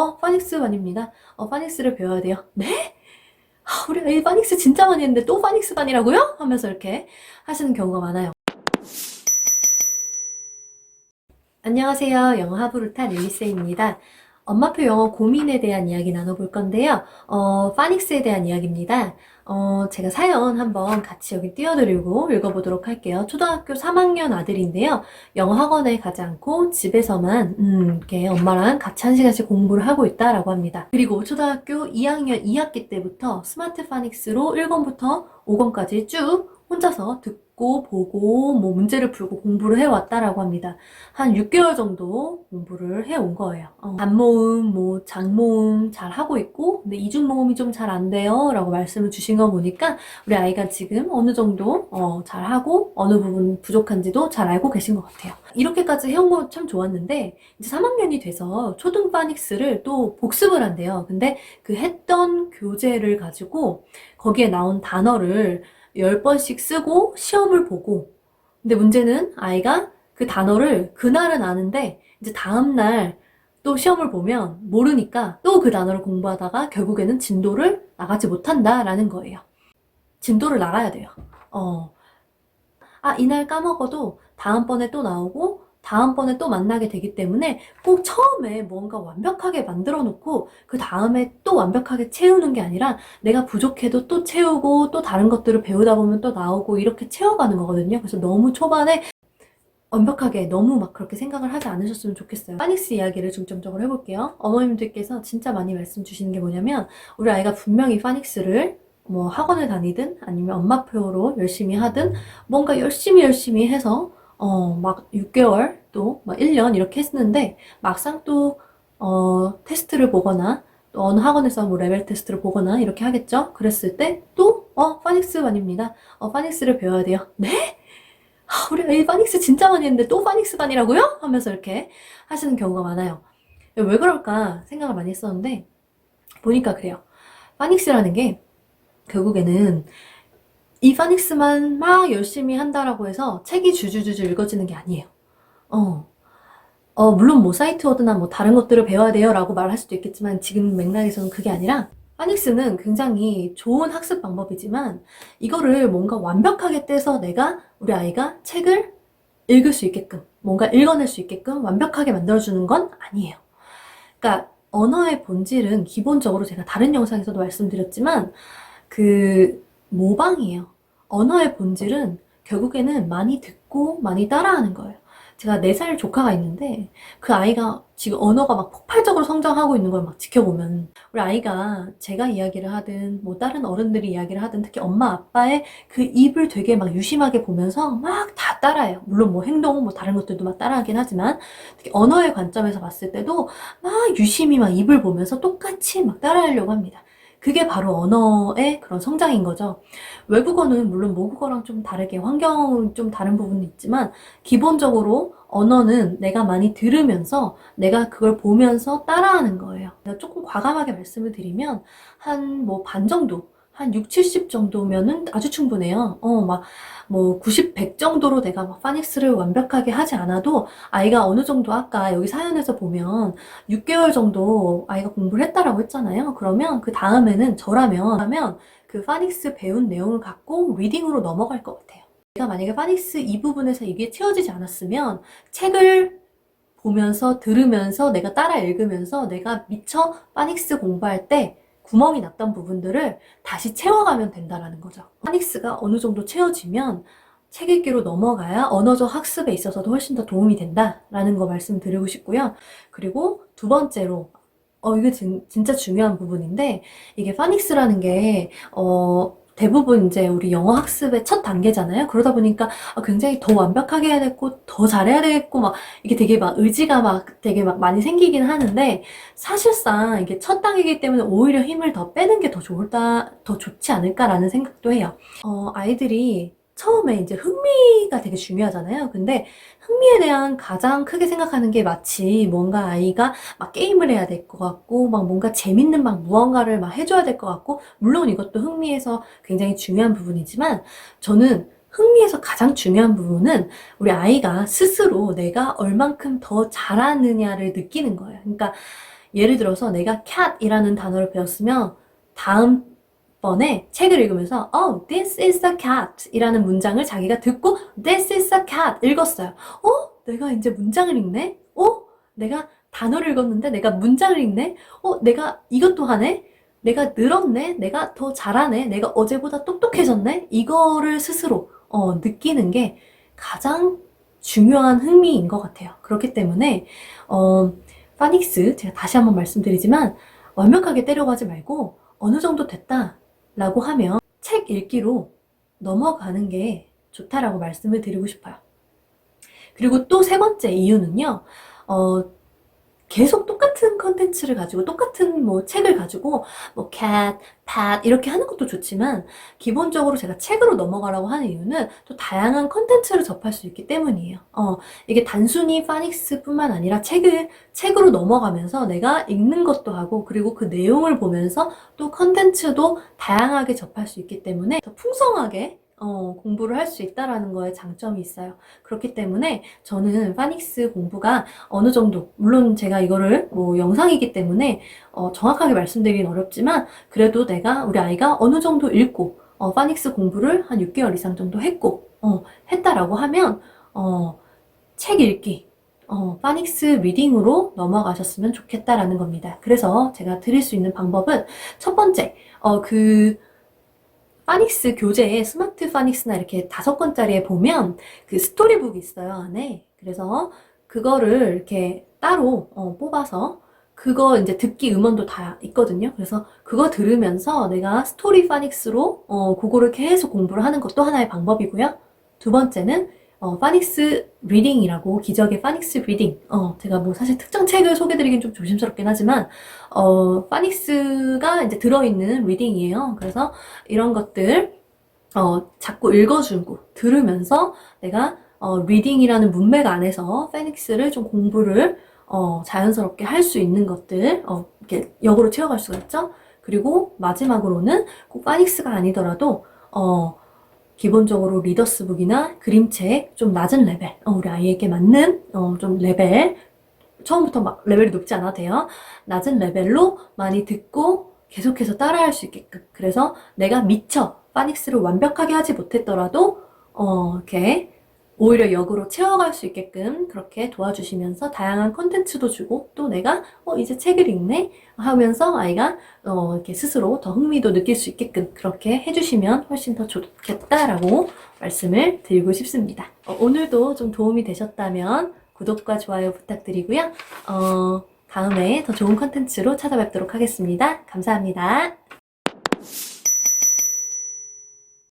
어, 파닉스 반입니다. 어, 파닉스를 배워야 돼요. 네? 아, 우리 아이 파닉스 진짜 많이 했는데 또 파닉스 반이라고요? 하면서 이렇게 하시는 경우가 많아요. 안녕하세요. 영어 하부르타 릴리세입니다. 엄마표 영어 고민에 대한 이야기 나눠볼 건데요. 어, 파닉스에 대한 이야기입니다. 어, 제가 사연 한번 같이 여기 띄워드리고 읽어보도록 할게요. 초등학교 3학년 아들인데요. 영어 학원에 가지 않고 집에서만, 음, 이렇게 엄마랑 같이 한 시간씩 공부를 하고 있다라고 합니다. 그리고 초등학교 2학년 2학기 때부터 스마트 파닉스로 1권부터 5권까지 쭉 혼자서 듣고 보고 뭐 문제를 풀고 공부를 해왔다라고 합니다. 한 6개월 정도 공부를 해온 거예요. 어, 단모음, 뭐 장모음 잘 하고 있고 근데 이중모음이 좀 잘 안 돼요 라고 말씀을 주신 거 보니까 우리 아이가 지금 어느 정도 어, 잘 하고 어느 부분 부족한지도 잘 알고 계신 것 같아요. 이렇게까지 해온 거 참 좋았는데 이제 3학년이 돼서 초등 파닉스를 또 복습을 한대요. 근데 그 했던 교재를 가지고 거기에 나온 단어를 10번씩 쓰고 시험을 보고 근데 문제는 아이가 그 단어를 그날은 아는데 이제 다음날 또 시험을 보면 모르니까 또 그 단어를 공부하다가 결국에는 진도를 나가지 못한다라는 거예요. 진도를 나가야 돼요. 어. 아, 이날 까먹어도 다음번에 또 나오고 다음번에 또 만나게 되기 때문에 꼭 처음에 뭔가 완벽하게 만들어 놓고 그 다음에 또 완벽하게 채우는 게 아니라 내가 부족해도 또 채우고 또 다른 것들을 배우다 보면 또 나오고 이렇게 채워가는 거거든요. 그래서 너무 초반에 완벽하게 너무 막 그렇게 생각을 하지 않으셨으면 좋겠어요. 파닉스 이야기를 중점적으로 해볼게요. 어머님들께서 진짜 많이 말씀 주시는 게 뭐냐면 우리 아이가 분명히 파닉스를 뭐 학원을 다니든 아니면 엄마표로 열심히 하든 뭔가 열심히 열심히 해서 어 막 6개월 또 막 1년 이렇게 했는데 막상 또 어 테스트를 보거나 또 어느 학원에서 뭐 레벨 테스트를 보거나 이렇게 하겠죠. 그랬을 때 또 어 파닉스 반입니다. 어 파닉스를 배워야 돼요. 네? 아, 우리 아이 파닉스 진짜 많이 했는데 또 파닉스 반이라고요? 하면서 이렇게 하시는 경우가 많아요. 왜 그럴까 생각을 많이 했었는데 보니까 그래요. 파닉스라는 게 결국에는 이 파닉스만 막 열심히 한다라고 해서 책이 주주주주 읽어지는 게 아니에요. 어. 어, 물론 뭐 사이트 워드나 뭐 다른 것들을 배워야 돼요 라고 말할 수도 있겠지만 지금 맥락에서는 그게 아니라 파닉스는 굉장히 좋은 학습 방법이지만 이거를 뭔가 완벽하게 떼서 내가 우리 아이가 책을 읽을 수 있게끔 뭔가 읽어낼 수 있게끔 완벽하게 만들어주는 건 아니에요. 그러니까 언어의 본질은 기본적으로 제가 다른 영상에서도 말씀드렸지만 그 모방이에요. 언어의 본질은 결국에는 많이 듣고 많이 따라하는 거예요. 제가 4살 조카가 있는데 그 아이가 지금 언어가 막 폭발적으로 성장하고 있는 걸 막 지켜보면 우리 아이가 제가 이야기를 하든 뭐 다른 어른들이 이야기를 하든 특히 엄마 아빠의 그 입을 되게 막 유심하게 보면서 막 다 따라해요. 물론 뭐 행동 뭐 다른 것들도 막 따라하긴 하지만 특히 언어의 관점에서 봤을 때도 막 유심히 막 입을 보면서 똑같이 막 따라하려고 합니다. 그게 바로 언어의 그런 성장인 거죠. 외국어는 물론 모국어랑 좀 다르게 환경은 좀 다른 부분이 있지만 기본적으로 언어는 내가 많이 들으면서 내가 그걸 보면서 따라하는 거예요. 조금 과감하게 말씀을 드리면 한 뭐 반 정도 한 6, 70 정도면은 아주 충분해요. 어, 막, 뭐, 90, 100 정도로 내가 막 파닉스를 완벽하게 하지 않아도 아이가 어느 정도 아까 여기 사연에서 보면 6개월 정도 아이가 공부를 했다라고 했잖아요. 그러면 그 다음에는 저라면, 하면 그 파닉스 배운 내용을 갖고 리딩으로 넘어갈 것 같아요. 내가 만약에 파닉스 이 부분에서 이게 채워지지 않았으면 책을 보면서 들으면서 내가 따라 읽으면서 내가 미처 파닉스 공부할 때 구멍이 났던 부분들을 다시 채워가면 된다라는 거죠. 파닉스가 어느 정도 채워지면 책 읽기로 넘어가야 언어적 학습에 있어서도 훨씬 더 도움이 된다라는 거 말씀드리고 싶고요. 그리고 두 번째로 어 이게 진, 진짜 중요한 부분인데 이게 파닉스라는 게 어, 대부분 이제 우리 영어 학습의 첫 단계잖아요. 그러다 보니까 아, 굉장히 더 완벽하게 해야 되고 더 잘해야 되겠고 막 이게 되게 막 의지가 막 되게 막 많이 생기긴 하는데 사실상 이게 첫 단계이기 때문에 오히려 힘을 더 빼는 게 더 좋을까 더 좋지 않을까라는 생각도 해요. 어, 아이들이 처음에 이제 흥미가 되게 중요하잖아요. 근데 흥미에 대한 가장 크게 생각하는 게 마치 뭔가 아이가 막 게임을 해야 될 것 같고, 막 뭔가 재밌는 막 무언가를 막 해줘야 될 것 같고, 물론 이것도 흥미에서 굉장히 중요한 부분이지만, 저는 흥미에서 가장 중요한 부분은 우리 아이가 스스로 내가 얼만큼 더 잘하느냐를 느끼는 거예요. 그러니까 예를 들어서 내가 cat이라는 단어를 배웠으면 다음 번에 책을 읽으면서 oh, this is a cat 이라는 문장을 자기가 듣고 this is a cat 읽었어요. 어? 내가 이제 문장을 읽네? 어? 내가 단어를 읽었는데 내가 문장을 읽네? 어? 내가 이것도 하네? 내가 늘었네? 내가 더 잘하네? 내가 어제보다 똑똑해졌네? 이거를 스스로 어, 느끼는 게 가장 중요한 흥미인 것 같아요. 그렇기 때문에 어, 파닉스 제가 다시 한번 말씀드리지만 완벽하게 때려가지 말고 어느 정도 됐다 라고 하면 책 읽기로 넘어가는 게 좋다라고 말씀을 드리고 싶어요. 그리고 또 세 번째 이유는요, 어, 계속 똑같은 컨텐츠를 가지고 똑같은 뭐 책을 가지고 뭐 cat, pat 이렇게 하는 것도 좋지만 기본적으로 제가 책으로 넘어가라고 하는 이유는 또 다양한 컨텐츠를 접할 수 있기 때문이에요. 어, 이게 단순히 파닉스뿐만 아니라 책을 책으로 넘어가면서 내가 읽는 것도 하고 그리고 그 내용을 보면서 또 컨텐츠도 다양하게 접할 수 있기 때문에 더 풍성하게 어, 공부를 할 수 있다라는 거에 장점이 있어요. 그렇기 때문에 저는 파닉스 공부가 어느 정도, 물론 제가 이거를 뭐 영상이기 때문에 어, 정확하게 말씀드리긴 어렵지만 그래도 내가 우리 아이가 어느 정도 읽고 어, 파닉스 공부를 한 6개월 이상 정도 했고 어, 했다라고 하면 어, 책 읽기 어, 파닉스 리딩으로 넘어가셨으면 좋겠다라는 겁니다. 그래서 제가 드릴 수 있는 방법은 첫 번째, 어, 그 파닉스 교재에 스마트 파닉스나 이렇게 다섯 권짜리에 보면 그 스토리북이 있어요, 안에. 그래서 그거를 이렇게 따로 어, 뽑아서 그거 이제 듣기 음원도 다 있거든요. 그래서 그거 들으면서 내가 스토리 파닉스로 어, 그거를 계속 공부를 하는 것도 하나의 방법이고요. 두 번째는 어, 파닉스 리딩이라고 기적의 파닉스 리딩. 어, 제가 뭐 사실 특정 책을 소개드리긴 좀 조심스럽긴 하지만 어, 파닉스가 이제 들어있는 리딩이에요. 그래서 이런 것들 어, 자꾸 읽어주고 들으면서 내가 어, 리딩이라는 문맥 안에서 페닉스를 좀 공부를 어, 자연스럽게 할 수 있는 것들 어, 이렇게 역으로 채워갈 수가 있죠. 그리고 마지막으로는 꼭 파닉스가 아니더라도 어, 기본적으로 리더스북이나 그림책 좀 낮은 레벨, 어, 우리 아이에게 맞는 어, 좀 레벨 처음부터 막 레벨이 높지 않아도 돼요. 낮은 레벨로 많이 듣고 계속해서 따라할 수 있게끔. 그래서 내가 미처 파닉스를 완벽하게 하지 못했더라도 어, 이렇게 오히려 역으로 채워갈 수 있게끔 그렇게 도와주시면서 다양한 컨텐츠도 주고 또 내가 어, 이제 책을 읽네 하면서 아이가 어, 이렇게 스스로 더 흥미도 느낄 수 있게끔 그렇게 해주시면 훨씬 더 좋겠다라고 말씀을 드리고 싶습니다. 어, 오늘도 좀 도움이 되셨다면 구독과 좋아요 부탁드리고요. 어, 다음에 더 좋은 컨텐츠로 찾아뵙도록 하겠습니다. 감사합니다.